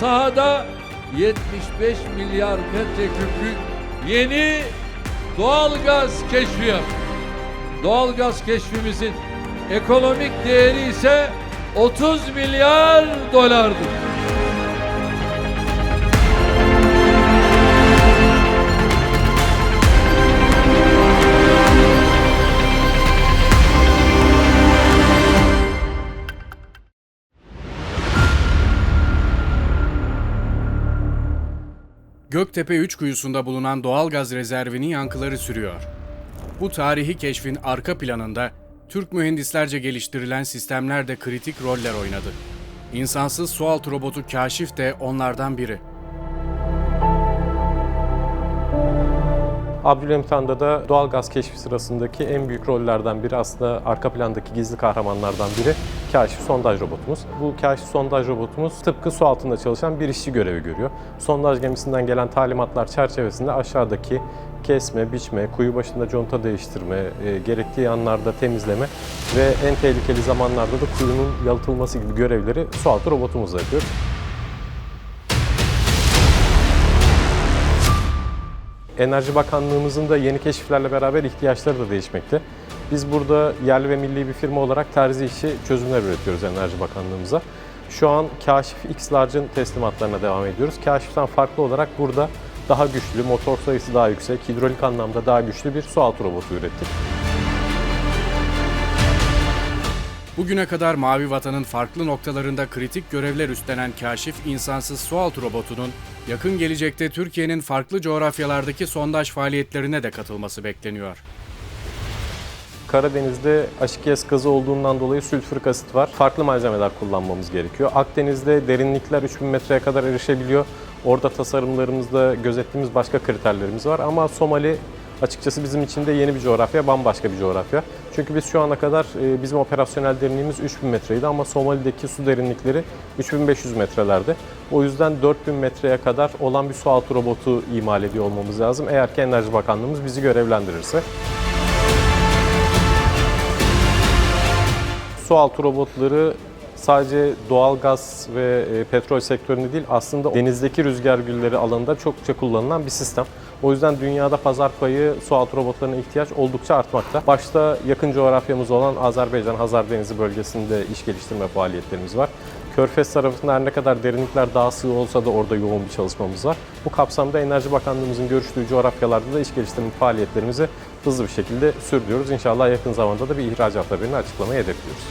sahada 75 milyar metreküplük yeni doğalgaz keşfi yaptık. Doğalgaz keşfimizin ekonomik değeri ise 30 milyar dolardır. Göktepe 3 kuyusunda bulunan doğalgaz rezervinin yankıları sürüyor. Bu tarihi keşfin arka planında Türk mühendislerce geliştirilen sistemler de kritik roller oynadı. İnsansız sualtı robotu Kaşif de onlardan biri. Abdülhamit Han'da da doğal gaz keşfi sırasındaki en büyük rollerden biri aslında arka plandaki gizli kahramanlardan biri Kaşif sondaj robotumuz. Bu Kaşif sondaj robotumuz tıpkı su altında çalışan bir işçi görevi görüyor. Sondaj gemisinden gelen talimatlar çerçevesinde aşağıdaki kesme, biçme, kuyu başında conta değiştirme, e, gerektiği anlarda temizleme ve en tehlikeli zamanlarda da kuyunun yalıtılması gibi görevleri su altı robotumuzla yapıyor. Enerji Bakanlığımızın da yeni keşiflerle beraber ihtiyaçları da değişmekte. Biz burada yerli ve milli bir firma olarak terzi işi çözümler üretiyoruz Enerji Bakanlığımıza. Şu an Kaşif X Large'ın teslimatlarına devam ediyoruz. Kaşif'ten farklı olarak burada daha güçlü, motor sayısı daha yüksek, hidrolik anlamda daha güçlü bir sualtı robotu ürettik. Bugüne kadar Mavi Vatan'ın farklı noktalarında kritik görevler üstlenen Kaşif insansız sualtı robotunun yakın gelecekte Türkiye'nin farklı coğrafyalardaki sondaj faaliyetlerine de katılması bekleniyor. Karadeniz'de H2S gazı olduğundan dolayı sülfürik asit var. Farklı malzemeler kullanmamız gerekiyor. Akdeniz'de derinlikler 3000 metreye kadar erişebiliyor. Orada tasarımlarımızda gözettiğimiz başka kriterlerimiz var. Ama Somali açıkçası bizim için de yeni bir coğrafya, bambaşka bir coğrafya. Çünkü biz şu ana kadar e, bizim operasyonel derinliğimiz 3000 metreydi ama Somali'deki su derinlikleri 3500 metrelerde. O yüzden 4000 metreye kadar olan bir sualtı robotu imal ediyor olmamız lazım. Eğer ki Enerji Bakanlığımız bizi görevlendirirse. Sualtı robotları sadece doğal gaz ve e, petrol sektöründe değil aslında denizdeki rüzgar gülleri alanında çokça kullanılan bir sistem. O yüzden dünyada pazar payı sualtı robotlarına ihtiyaç oldukça artmakta. Başta yakın coğrafyamız olan Azerbaycan, Hazar Denizi bölgesinde iş geliştirme faaliyetlerimiz var. Körfez tarafında her ne kadar derinlikler daha sığ olsa da orada yoğun bir çalışmamız var. Bu kapsamda Enerji Bakanlığımızın görüştüğü coğrafyalarda da iş geliştirme faaliyetlerimizi hızlı bir şekilde sürdürüyoruz. İnşallah yakın zamanda da bir ihracat haberini açıklamayı hedefliyoruz.